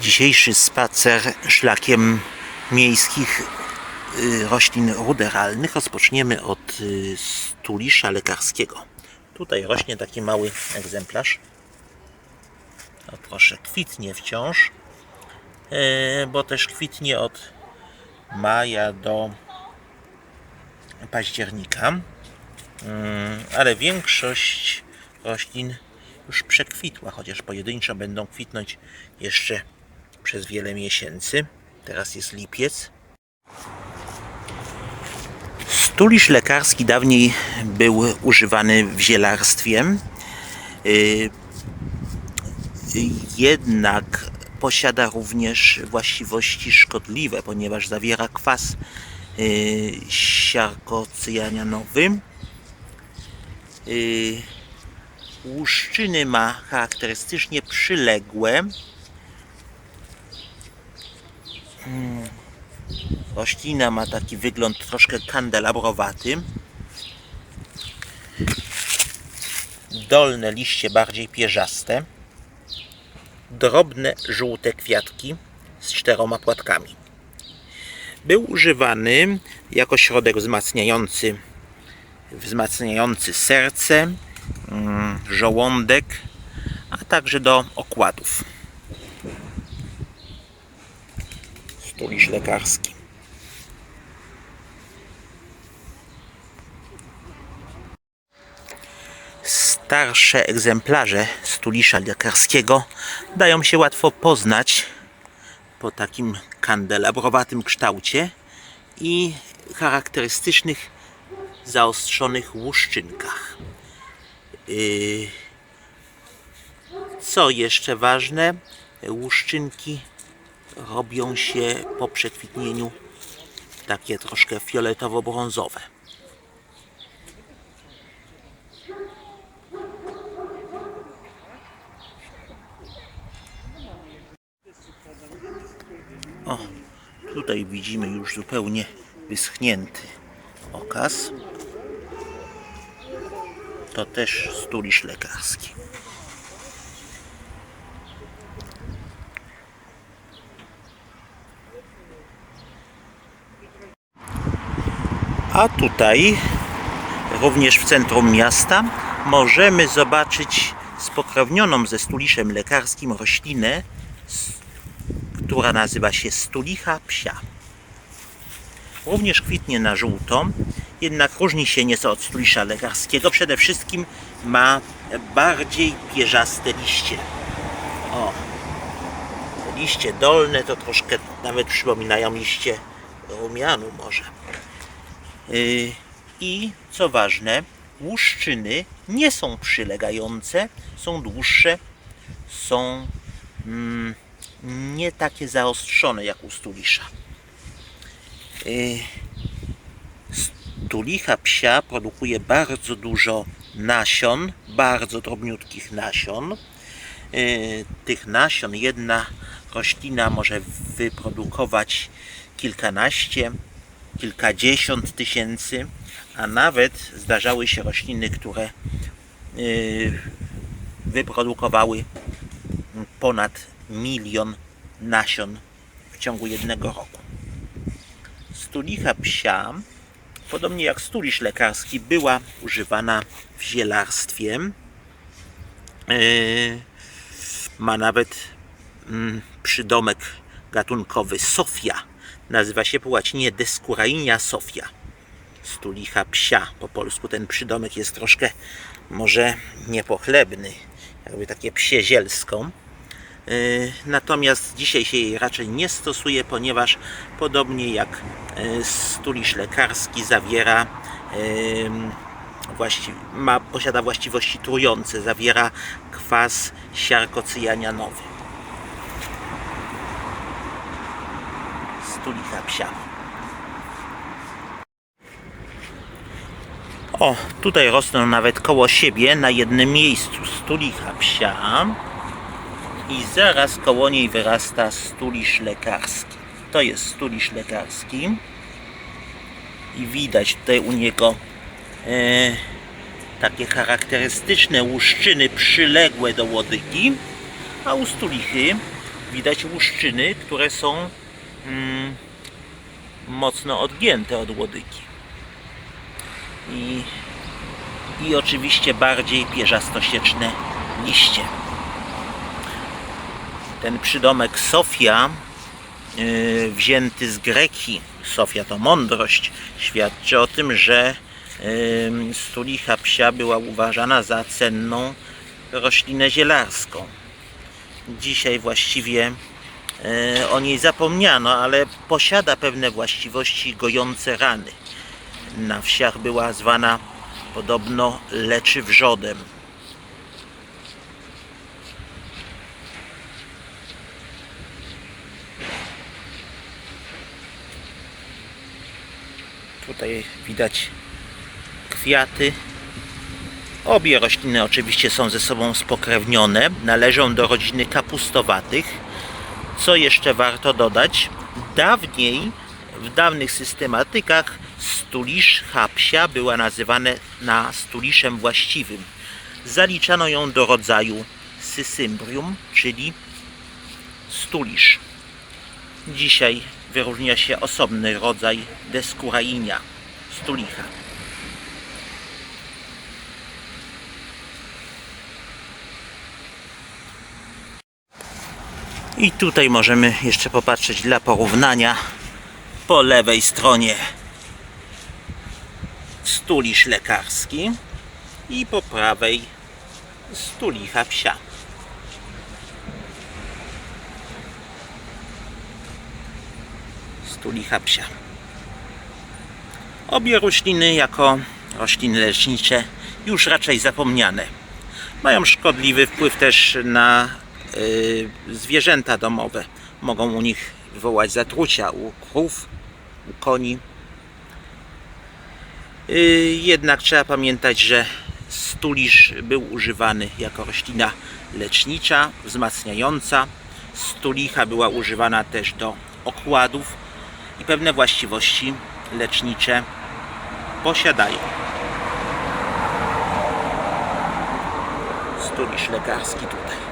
Dzisiejszy spacer szlakiem miejskich y, roślin ruderalnych rozpoczniemy od y, stulisza lekarskiego. Tutaj rośnie taki mały egzemplarz. O, proszę, kwitnie wciąż, e, bo też kwitnie od maja do października. Mm, ale większość roślin już przekwitła, chociaż pojedynczo będą kwitnąć jeszcze przez wiele miesięcy. Teraz jest lipiec. Stulisz lekarski dawniej był używany w zielarstwie. Y, Jednak posiada również właściwości szkodliwe, ponieważ zawiera kwas y, siarkocyjanianowy. Y, Łuszczyny ma charakterystycznie przyległe. Roślina ma taki wygląd troszkę kandelabrowaty. Dolne liście bardziej pierzaste. Drobne żółte kwiatki z czteroma płatkami. Był używany jako środek wzmacniający, wzmacniający serce, mm, żołądek, a także do okładów. Stulisz lekarski. Starsze egzemplarze stulisza lekarskiego dają się łatwo poznać po takim kandelabrowatym kształcie i charakterystycznych zaostrzonych łuszczynkach. Yy, Co jeszcze ważne, łuszczynki robią się po przekwitnieniu takie troszkę fioletowo-brązowe. O, tutaj widzimy już zupełnie wyschnięty okaz. To też stulisz lekarski. A tutaj, również w centrum miasta, możemy zobaczyć spokrewnioną ze stuliszem lekarskim roślinę, która nazywa się stulicha psia. Również kwitnie na żółto, jednak różni się nieco od stulisza lekarskiego. Przede wszystkim ma bardziej pierzaste liście. O, liście dolne to troszkę nawet przypominają liście rumianu może. Yy, I co ważne, łuszczyny nie są przylegające, są dłuższe, są mm, nie takie zaostrzone jak u stulisza. Yy, Stulicha psia produkuje bardzo dużo nasion, bardzo drobniutkich nasion. Yy, Tych nasion jedna roślina może wyprodukować kilkanaście, kilkadziesiąt tysięcy, a nawet zdarzały się rośliny, które yy, wyprodukowały ponad milion nasion w ciągu jednego roku. Stulicha psia, podobnie jak stulisz lekarski, była używana w zielarstwie. Yy, ma nawet mm, przydomek gatunkowy Sofia. Nazywa się po łacinie Descurainia Sofia. Stulicha psia. Po polsku ten przydomek jest troszkę może niepochlebny, jakby takie psie zielsko. Yy, Natomiast dzisiaj się jej raczej nie stosuje, ponieważ podobnie jak yy, stulisz lekarski zawiera właści- ma, posiada właściwości trujące, zawiera kwas siarkocyjanianowy. Stulicha psia. O, tutaj rosną nawet koło siebie na jednym miejscu stulicha psia i zaraz koło niej wyrasta stulisz lekarski. To jest stulisz lekarski i widać tutaj u niego e, takie charakterystyczne łuszczyny przyległe do łodygi, a u stulichy widać łuszczyny, które są mm, mocno odgięte od łodygi. I, I oczywiście bardziej pierzastosieczne liście. Ten przydomek Sofia, yy, wzięty z greki, Sofia to mądrość, świadczy o tym, że yy, stulicha psia była uważana za cenną roślinę zielarską. Dzisiaj właściwie o niej zapomniano, ale posiada pewne właściwości gojące rany. Na wsiach była zwana podobno leczy wrzodem. Tutaj widać kwiaty. Obie rośliny oczywiście są ze sobą spokrewnione, należą do rodziny kapustowatych. Co jeszcze warto dodać? Dawniej, w dawnych systematykach, stulisz hapsia była nazywana na stuliszem właściwym. Zaliczano ją do rodzaju sysymbrium, czyli stulisz. Dzisiaj wyróżnia się osobny rodzaj deskurainia, stulicha. I tutaj możemy jeszcze popatrzeć dla porównania po lewej stronie stulisz lekarski i po prawej stulicha psia. Stulicha psia. Obie rośliny jako rośliny lecznicze już raczej zapomniane. Mają szkodliwy wpływ też na zwierzęta domowe. Mogą u nich wywołać zatrucia u krów, u koni. Y, jednak trzeba pamiętać, że stulisz był używany jako roślina lecznicza, wzmacniająca. Stulicha była używana też do okładów i pewne właściwości lecznicze posiadają. Stulisz lekarski tutaj.